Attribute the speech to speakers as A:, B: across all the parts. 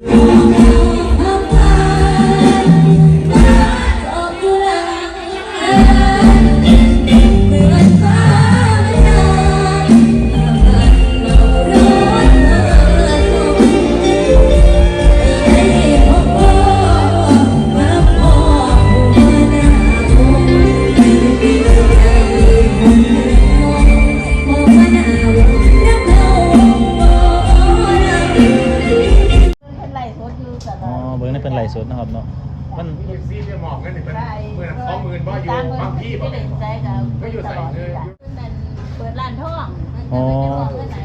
A: เเนาะ
B: มัน
C: มีซีเนี่ยหมอกนั่นนี่เป็นหมื่นสองหมื่นบ่อยู่บางที่
A: ไม่
C: บ่
A: ได้ใจกับตลอดที่จ้ะนั่นเปิดร้านทองเพิ่นจะไปบอกเพิ่นไหน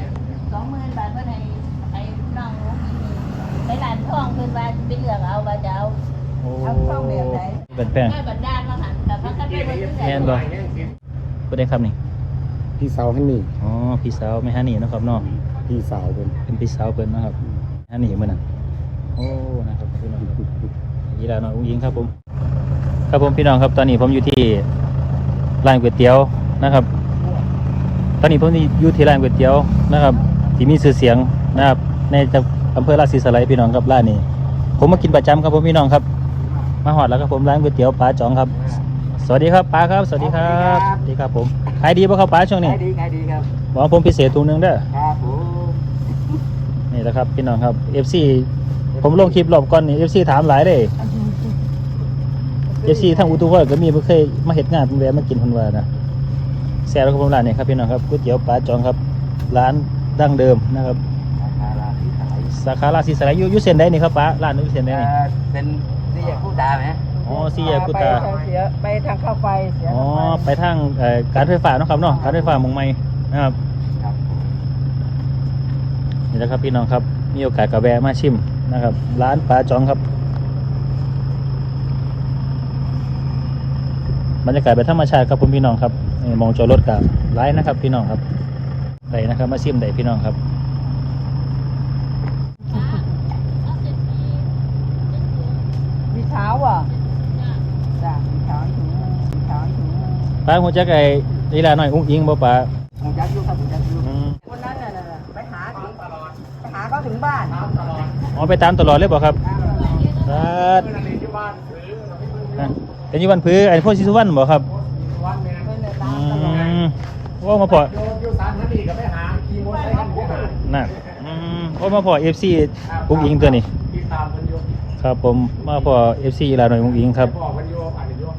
A: สองหมื่นบาทเพิ่นให้ให้น้องไปร้านทองเพิ่นว่าไปเลือกเอาว่าจะเอา
B: โอ้
A: เอาช่องแบบไหน
B: เป็นแป้ง
A: แม่บันดาลมาหันแต่พักกันไปเบิ่งที่ไหน
B: แม่นบ่ก็ได้ครับนี่
D: พี่สาวฮันนี่
B: อ๋อพี่สาวแม่ฮันนี่เนาะครับเนาะ
D: พี่สาวเป็น
B: เป็นพี่สาวเพิ่นนะครับฮันนี่มื้อนั้นโอ้นะครับพี่น้องครับ ยีราหน่อยอุ้งยิงครับผม ครับผมพี่น้องครับตอนนี้ผมอยู่ที่ร้านก๋วยเตี๋ยวนะครับ ตอนนี้ผมอยู่ที่ร้านก๋วยเตี๋ยวนะครับ ที่มีชื่อเสียงนะครับ ในจังอำเภอราศีสไลยพี่น้องครับร้านนี้ ผมมากินประจำครับผมพี่น้องครับ มาหอดแล้วครับผมร้านก๋วยเตี๋ยวป้าจ๋องครับ สวัสดีครับป้าครับ สวัสดีครับสวัสดีครับผมขายดีป่ะครับป้าช่วงนี้
D: ง่ายดีง่ายดีครับ
B: บอกผมพิเศษถุงหนึงเด้อ
D: ครับผม
B: นี่แหละครับพี่น้องครับ FC ผมลงคลิปรอบก่อนนี่ FC ถามหลายเลย FC ทั้งอุตุว่าก็มีเพิ่นเคยมาเฮ็ดงานเพิ่นแวะมากินเพิ่นว่านะแซ่บแล้วครับผมร้านนี้ครับพี่น้องครับก๋วยเตี๋ยวป้าจองครับ ร้านดั้งเดิมนะครับ
D: ราคาราที่ขาย
B: สาขาราศีสไลยอยู่อยู่เส้นใดนี่ครับป้าร้านนี้อยู่เส้นใดนี่
D: เป็นที่อยากพูดตาไหม
B: อ๋อสี่แยกกุตา
A: ไปทางเสียไปทางเข้าไฟเสีย
B: อ๋อไปทางเอ่อการไฟฟ้าเนาะครับเนาะการไฟฟ้าเมองใหม่นะครับ
D: ครับ
B: นี่แหละครับพี่น้องครับมีโอกาสก็แวะมาชิม นะครับ ร้านป้าจองครับ บรรยากาศเป็นธรรมชาติครับผมพี่น้องครับนี่มองจอรถกับไลน์นะครับ พี่น้องครับได้นะครับ มาชิมได้พี่น้องครับ
A: มีเช้าอะจ้ะมีเช้าถึงมีเช้าถึง
B: ป้าหัวจักไอ้ลีลาหน่อยอุ้งอิงบ่ป้า
D: ผมยักอยู่ครับผมยักอยู่
A: เขาถึงบ้าน
B: อ๋อไปตามตลอดเลยบ่ครับครั
C: เมื่อนั้นอยู่บ้านหรือ
B: เป็นอยี่วันพื้ไอ้พ่อชิสุวรรณบ่ครับ
C: วันแม่
A: เพิ่นน่ะตา
B: อื
A: มตลอด
B: มโอ้มาพอ
C: โยมอยู่สารฮันนี่ก็ไปหาขี่มอเตอร์ไซค์กันไปหา
B: น่ะอืมโอ้มาพอ FC อุ้งอิงตัวนี้
C: ติดตามมันอยู่
B: ครับผมมาพอ FC ลีลาหน่อยอุ้งอิงครับ
C: บอกมันอยู่อ่านอยู่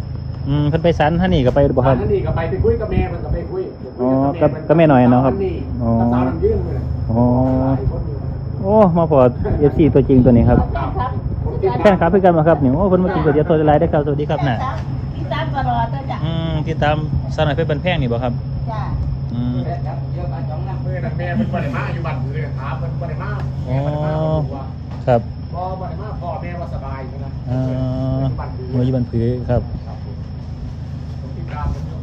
B: อืมเพิ่นไปสันท่านี่ก็ไปบ่ครับ
C: ฮันนี่ก็ไปไปคุยกับแม่มันก็ไปคุย
B: อ๋อกับกับแม่หน่อยเนาะครับอ๋
C: อ๋
B: อ
C: อ
B: โอ้มาพอ FC ตัวจริงตัวนี้ครับแฟนคลับเพื่อนกันมาครับนี่โอ้เพิ่นมากินก๋วยเตี๋ยวตัวไลน์ได้ครับสวัสดีครับน่ะ
A: ที่ตามตลอดนะจ้ะ
B: อืมติดตามสาวน้อยเพชรบันแพงนี่บ่ครับ
A: จ้ะ
B: อืม
C: เยอะบ้านจ้องนะเมื่อนั้นแม่เป็นบริมาอยู่บ้านเลยถามเป็นบริมาแม่บริมาว่า
B: ครับ
C: พอบริมาพ่อแม่ว่าสบายนะ
B: เอ่อมืออยู่บันผือครับ
C: ผมติดตามมันอยู่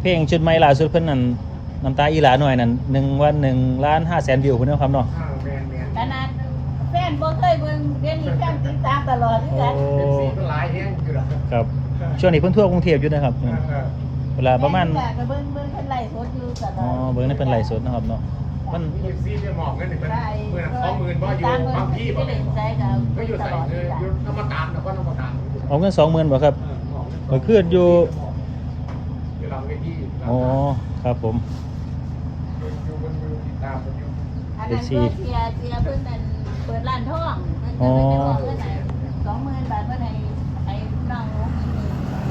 B: เพลงชุดใหม่ล่าสุดเพิ่นนั่นน้ำตาอีหลาหน่อยนั่นหนึ่งวันหนึ่งล้านห้าแสนวิวพุ่นเนาะครับเนาะ
C: อ้าวแมนแมน
A: ขนาดแฟนบ่เคยเบิ่งเดี๋ยวนี้แฟนติดตามตลอดคือกัน
C: เป็นสีเป็นลายแห้งอยู่หรอ
B: ครับช่วงนี้เพิ่นทั่วกรุงเทพอยู่นะครับ
C: เออเออ
B: เวลาประมาณ
A: แฟนก็เบิ่งเบิ่งเพิ่นไล่สดอยู่ตล
B: อ๋อ
A: อด
B: เบิ่งนี่เป็นไลฟ์สดนะครับเนาะมัน
C: มีซีเนี่ยหมอกนั่นนี่เป็นหมื่นสองหมื่นบ่อยู่บางที่บ่
A: ไม่ได้ใจกับ
C: ก็อยู่
A: ต
C: ใส่
A: ลอด
C: เลย
A: จ้ะ
C: อยู่น้ำมันตาลนะก็น้ำมันตาล
B: เอาเงิน20,000บ่ครับเมื่อคืนอยู่
C: อยู่หลังเวที
B: อ๋อครับผม
C: อยู่บนมือติดตามมันอยู่
A: อันนั้นเพื่อเทียเทียเพิ่นนั่นเปิดร้านทองเพิ่นจะไปบอกเพิ่นไหนสองหมื่นบาทเพิ่นให้ให้น้อง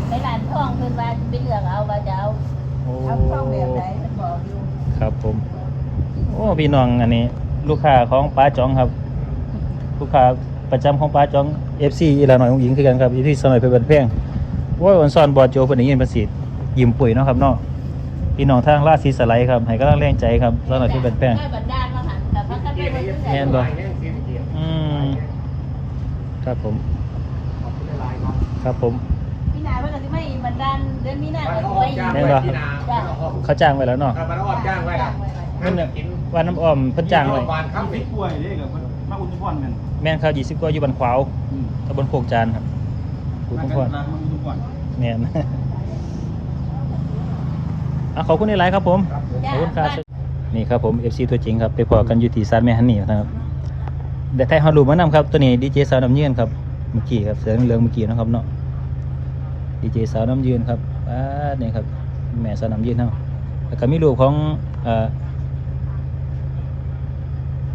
A: ไปร้านทองเพิ่นว่าไปเลือกเอาว่าจะเอา
B: โอ้
A: เอาช่องแบบไหนเพิ่นบอกอยู่
B: ครับผม โอ้พี่น้องอันนี้ ลูกค้าของป้าจองครับ ลูกค้าประจำของป้าจอง FC อีหลาหน่อยของหญิงคือกันครับอีที่สมัยเพชรบันแพงโอ้ยวันซ้อนบอดโจเพิ่นได้ยินภาษียิ้มปุ๋ยเนาะครับเนาะพี่น้องทางราศีสไลด์ครับให้กำลังแรงใจครับสมัยเพชรบันแพง แม่นบ่
C: ลายแห้งสีเขียว
B: อืมครับผม
C: ขอบคุณหลายๆครับ
B: ครับผม
A: พี่นายว่าก็สิไม่บันดาลเดือนมีนา
C: มัน
A: ก็
C: อ
A: สิ
C: อก
A: ไป
C: จ้าง
B: แม่น
C: ไว้
B: บ่
C: ที่นามันออก
B: เขาจ้างไว้แล้วเนาะ
C: มันออกจ้างไว้ละ
B: เพิ่นน่ะวันน้ำอ้อมเพิ่นจ้างไว้
C: บานครับ
D: ไม่ป่วยเลยกับมาอุ่นทุกวันแมัน
B: แม่นครับ20กว่าอยู่บันขวาวตำบลโคกจานครับคุณทุกคน
D: มาอุ่นทุกวัน
B: แม่นอะขอบคุณในไลน์ครับผมขอบคุณครับ นี่ครับผม FC ตัวจริงครับไปพอกันอยู่ที่ซานแม่ฮันนี่นะครับเดี๋ยวไทยฮอลลูมานำครับตัวนี้ดีเจสาวน้ำยืนครับเมื่อกี้ครับเสือเหลืองเมื่อกี้นะครับเนาะดีเจสาวน้ำยืนครับอ่านี่ครับแม่สาวน้ำยืนเนาะแล้วก็มีลูกของเอ่อ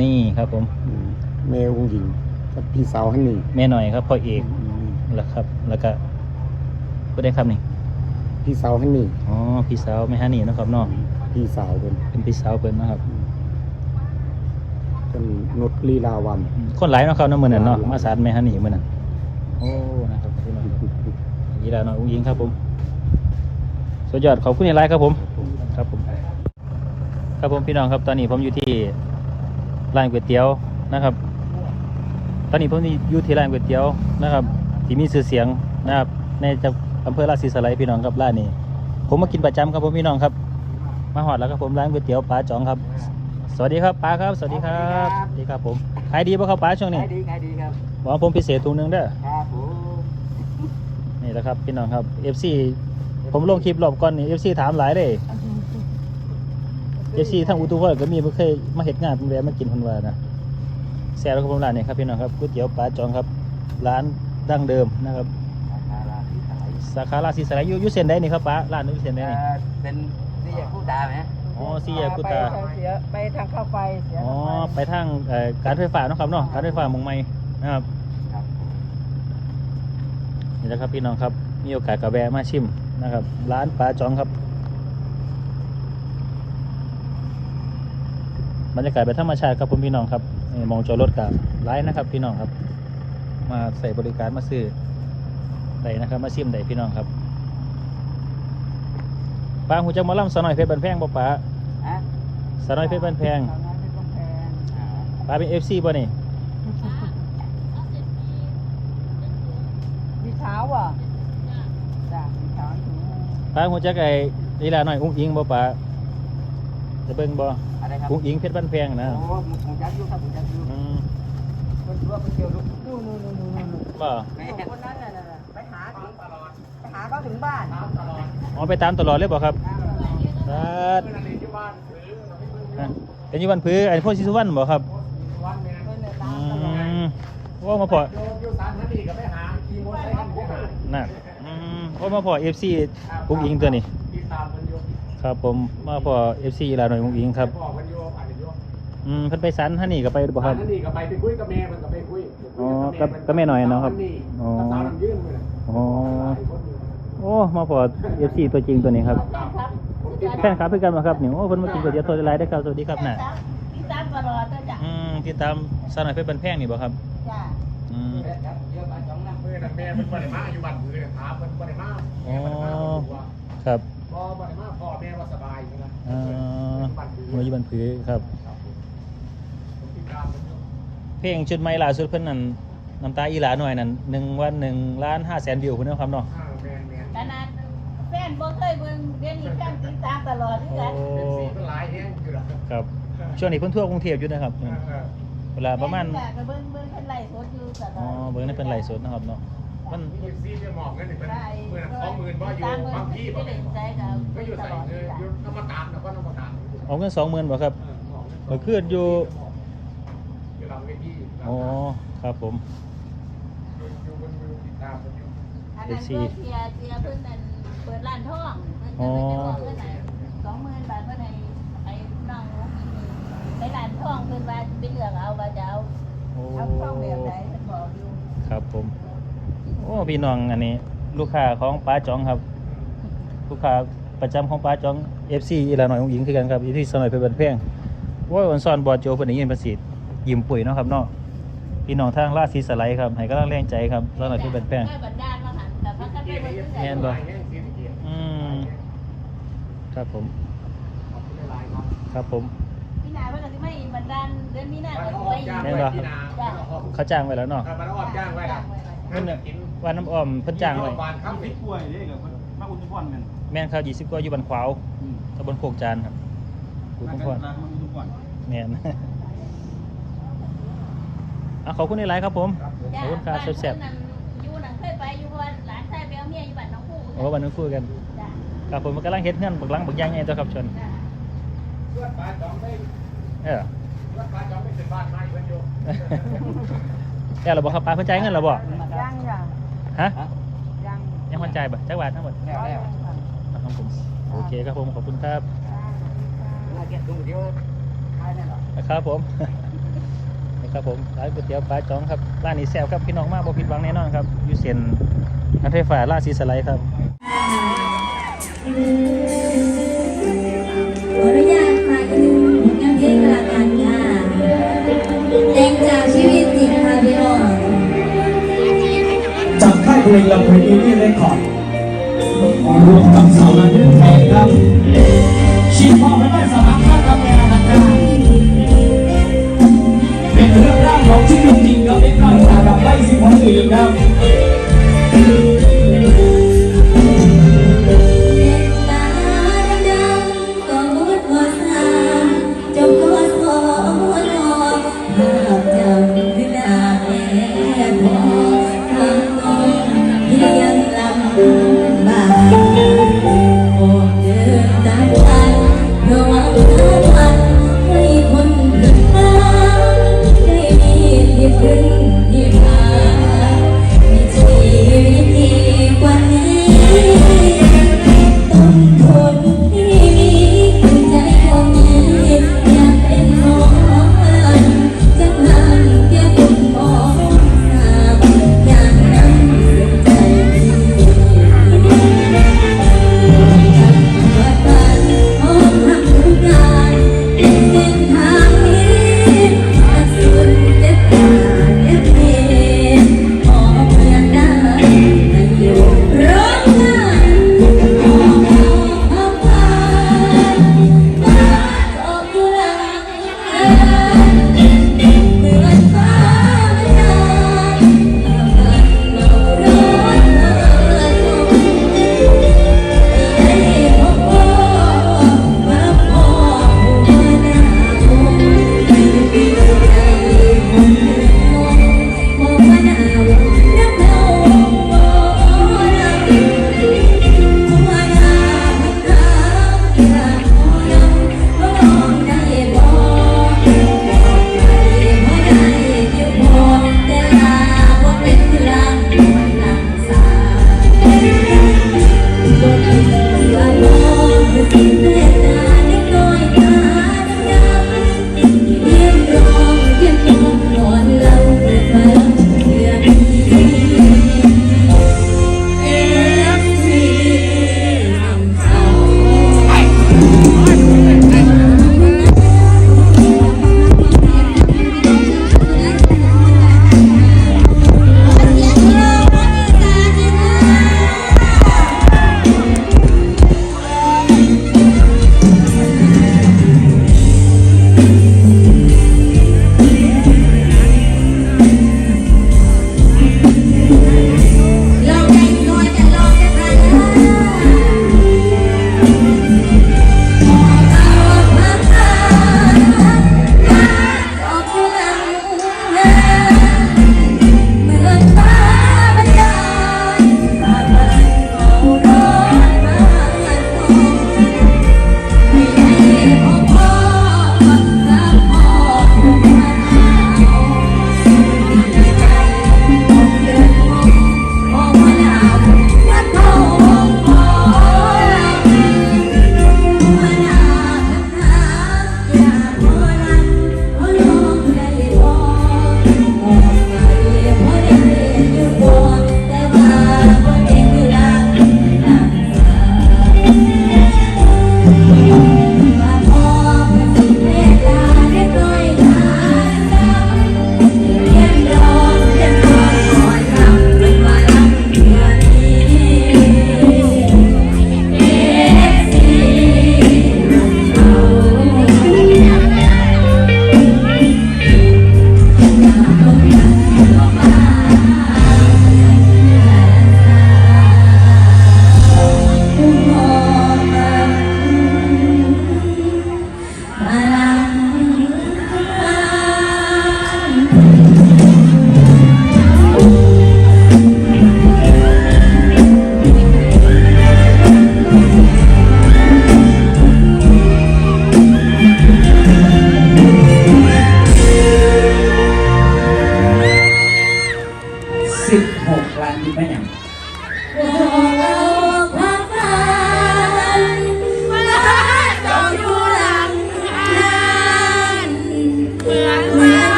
B: นี่ครับผม
C: แม่องค์หญิงกับพี่สาวฮันนี่
B: แม่หน่อยครับพ่อเอกแล้วครับ แล้วก็ก็ได้ครับนี่
C: พี่สาวฮันนี่
B: อ๋อพี่สาวแม่ฮันนี่เนาะครับเนาะ
C: พี่สาวเป็น
B: เป็นพี่สาวเพิ่นเนาะครับ
C: เป็นนุชลีลาวัน
B: คนหลายเนาะครับเนาะมื้อนั้นเนาะมาสารแม่ฮันนี่มื้อนั้นโอ้นะครับพี่น้องครับยีราหน่อยอุ้งยิงครับผมสุดยอดขอบคุณหลายๆครับผม ครับผม ครับผมพี่น้องครับตอนนี้ผมอยู่ที่ร้านก๋วยเตี๋ยวนะครับ ตอนนี้ผมอยู่ที่ร้านก๋วยเตี๋ยวนะครับที่มีชื่อเสียงนะครับในจังอำเภอราศีสไลยพี่น้องครับร้านนี้ ผมมากินประจำครับผมพี่น้องครับ มาหอดแล้วครับผมร้านก๋วยเตี๋ยวปลาจ๋องครับ สวัสดีครับป้าครับ สวัสดีครับสวัสดีครับผมขายดีป่ะครับป้าช่วงนี้
D: ง่ายดีง่ายดีครับ
B: บอกผมพิเศษถุงหนึงเด้อ
D: ครับผม
B: นี่แหละครับพี่น้องครับ FC ผมลงคลิปรอบก่อนนี่ FC ถามหลายเลย FC ทางอุตุพรก็มีบ่เคยมาเฮ็ดงานเป็นแวะมากินเพิ่นว่านะแซ่บแล้วครับผมร้านนี้ครับพี่น้องครับก๋วยเตี๋ยวปลาจองครับ ร้านดั้งเดิมนะครับ
D: ราคาราที่ขาย
B: สาขาราศีสลายอยู่อยู่เส้นใดนี่ครับป้าร้านนี้อยู่เส้นใดนี่
D: เอ่อเป็น สี่แยกผู้ตาไหม
B: อ๋อสี่แยกกุตา
E: ไปทางเสียไปทางเข้าไฟเสีย
B: อ๋อ
E: เข้าไฟ
B: ไปทางเอ่อการไฟฟ้าเนาะครับเนาะการไฟฟ้าเมองใหม่นะครับ
D: ครับ
B: นี่แหละครับพี่น้องครับมีโอกาสก็แวะมาชิมนะครับ ร้านปลาจองครับบรรยากาศแบบธรรมชาติครับผมพี่น้องครับนี่มองจอดรถกับไลน์นะครับ พี่น้องครับ มาใส่บริการมาซื้อได้นะครับ มาชิมได้พี่น้องครับ ปลาหูจักหมาล่ำสาวน้อยเพชรบันแพงบ่ปลา
D: ฮะ
B: สาวน้อยเพชรบันแพง
E: ทางนั้นเป็นกำแพง
D: อ่า
B: ปลาเป็นเอฟซีบ่นี่
E: มีเท้าอะจ้ะมีเท้าถึง
B: ปลาหูจักไอ้ลีลาหน่อยอุ้งอิงบ่ปลาจะเบิ่งบ่
D: อะไรครับ
B: อุ้งอิงเพชรบันแพงนะ
D: โอ้ผมจักอยู่ครับผมจักอยู่
B: อืม
E: คนตัวไปเที่ยวนู่นนู่นนู่นนู่นนู่นนู่น
B: บ่
D: แม่
E: คนนั้นน่ะน่ะน่ะไปหาถึงไป หาเขาถึงบ้าน
B: อ๋อไปตามตลอดเลยบ่ครับครับ
C: เพื่อนอะไรที่บ้านหรือ
B: อะเป็นอยู่วันพื้อันนี้พ่อชิสุวรรณบ่ครับ
C: วันแม่
E: เพิ่นน่ะ
B: อื
E: ตามตลอด
B: มโอ้มาพอ
C: โยมโยสารฮันนี่ก็ไปหาขี่มอเตอร์ไซค์กันไปหา
B: น่ะอืมโอ้มาพอ FC อุ้งอิงตัวนี้
C: ติดตามมันโย
B: ครับผมมาพอ FC อีลาหน่อยอุ้งอิงครับ
C: บอกมันโยอ่านโย
B: อืมเพิ่นไปสันท่านนี่ก็ไปบ่ครับ
C: ฮันนี่ก็ไปไปคุยกับแม่มันก็ไปคุย
B: อ๋อกับกับแม่หน่อยเนาะครับอ๋
C: อ๋
B: อ
C: อ
B: โอ้มาพอ FC ตัวจริงตัวนี้ครับแฟนครับเพื่อนกันมาครับนี่โอ้เพิ่นมากินก๋วยเตี๋ยวโทรไลน์ได้อครับสวัสดีครับน่ะ
A: พี่ตามตลอดนะจ้ะ
B: อืมติดตามสาวน้อยเพชรบันแพงนี่บ่ครับ
A: จ้ะ
B: อืม
D: ครับเดี๋ยวไปสองน้ำ
C: เมื่อนั้นแม่เป็นบริมาอยู่บ้านมือเนี่ยถามเป็นบริมาแม่บริมาอยู่ว่า
B: ครับ
C: พอบริมาพ่อแม่ว่าสบายใช่ไหม
B: เอ่อ
C: บ้านมือ
B: มืออยู่บนพื้นครับ
C: ผมติดตามมันอยู่
B: เพลงชุดใหม่ล่าสุดเพิ่นนั่นน้ำตาอีหลาหน่อยนั่นหนึ่งวันหนึ่งล้านห้าแสนวิวคุณนะครับเนาะ
C: อ้าวแม่แม่
A: ขนาดแฟนบ่เคยเบิ่งเดี๋ยวนี้แฟนติดตามตลอดคือกัน
C: เป็นสีเป็นลายแห้งอยู่หรอ
B: ครับ ช่วงนี้เพิ่นทั่วกรุงเทพอยู่นะครับ
C: เออเออ
B: เวลาประมาณ
A: แฟนก็เบิ่งเบิ่งเพิ่นไล่สดอยู่ตล
B: อ๋อ
A: อด
B: เบิ่งในเพิ่นไลฟ์สดนะครับเนาะ มัน
C: เป็นสีเป็นหมอกนั่นนี่เป็นเมื่อนั้นสองหมื่นว่าอยู่บางที่
A: บ่
C: บาง
A: ได้
C: ที่
A: ใจกับ
C: ก็อยู่
A: ต
C: ใส่
A: ลอด
C: เงิ
A: คือนกัน
C: อยู่น้ำมาตามนะก็น้ำมาตาม
B: เอาเงิน20,000บ่ครับ
C: เออ
B: เมื่อคืนอยู่
C: อยู่หลังเวที
B: อ๋อ ครับผม
C: อยู่บนมือติดตามมัน อยู่
A: อันนั้นเพื่อเสียเสียเพิ่นนั่นเปิดร้านทองเพิ่นจะไปบอกเพิ่นไหน20,000บาทเพิ่นให้ให้น้องลูกกินไปร้านทองเพิ่นว่าสิไปเลือกเอาว่าจะเอา
B: โอ้
A: เอาทองแบบไหนเพิ่นบอกอยู่
B: ครับผม โอ้พี่น้องอันนี้ ลูกค้าของป้าจองครับ ลูกค้าประจำของป้าจอง FC อีหลาหน่อยของหญิงคือกันครับอยู่ที่สมัยเพชรบันแพงโอ้ยวันซ้อนบอดโจเพิ่นได้ยินภาษียิ้มปุ๋ยเนาะครับเนาะพี่น้องทางราชสีสไลด์ครับให้กำลังแรงใจครับสมัยเพชรบันแพง
A: แม่
B: น
A: น
B: บ่
C: แห้งสีเขียว
B: อืมครับผม
C: ขอบคุณหลายๆครับ
B: ครับผม
A: พี่นาเพิ่นก็สิมาอีกบันดาลเดือนมีนา
C: มัน
A: ก็
C: อ
A: สิ
C: อก
A: ไปอี
C: จ้าง
A: ก
C: ไว้ที่นามันออก
B: เขาจ้างไว้แล้วเนาะ
C: มันออกจ้างไว้นะ
B: เพิ่นน่ะว่าน้ำอ้อมเพิ่นจ้างไว้
C: บานครับ
D: ติดป่วยนี่กับมาอุณหภูมิแม่น
B: แม่นครับ20กว่าอยู่บันขวาวตำบลโคกจานครับคุณพ่อ
D: ร้านมาอุณหภูมิ
B: แม่นอะขอบคุณในไลน์ครับผม ขอบคุณครับแซ่บ
A: ๆอยู่ บ้านน้องผู้
B: ๆโอ้วันนั้นคุยกัน
A: จ้ะ
B: ครับผมมันกำลังเฮ็ดเงินบักหลังบักย่างไงตัวครับชน
A: จ้ะ
C: เลือดปลาจอมไม่
B: เออ
C: เลือดปลาจอมไม่ถึงบ้านมาอยู่เพิ่นอยู่
B: แล้วเราบอกครับป้าเพิ่นจ่ายเงินเราบอก
E: ยังจ้ะ
B: ฮะ
E: ยัง
B: ยังเพิ่นจ่ายบ่จักบาททั้งหมด
D: แล้วแล้ว
B: ครับผมโอเคครับผมขอบคุณครับ
D: มาเก็บตรงเดียวใช่แน่นอน
B: นะครับผมนะครับผมร้านก๋วยเตี๋ยวปลาจ้องครับร้านนี้แซ่บครับพี่น้องมากบ่ผิดหวังแน่นอนครับอยู่เส้นนัทไฟฟ้าราชสีสไลด์ครับ
F: ขออนุญาตฝากอีกหนึ่งผลงานเพลงละกันค่ะแต่งจากชีวิตจริงค่ะพี่น้อง
G: จากค่ายเพลงลำเพลินอินดี้เรคคอร์ดรวมกับสาวนาเดินแทนครับชีพพ่อไม่ต้สมัครค่าทำงานนะครับเป็นเรื่องราวของชีวิตจริงกับเด็น้อยสาวกับไว้สิบคนอื่นครับ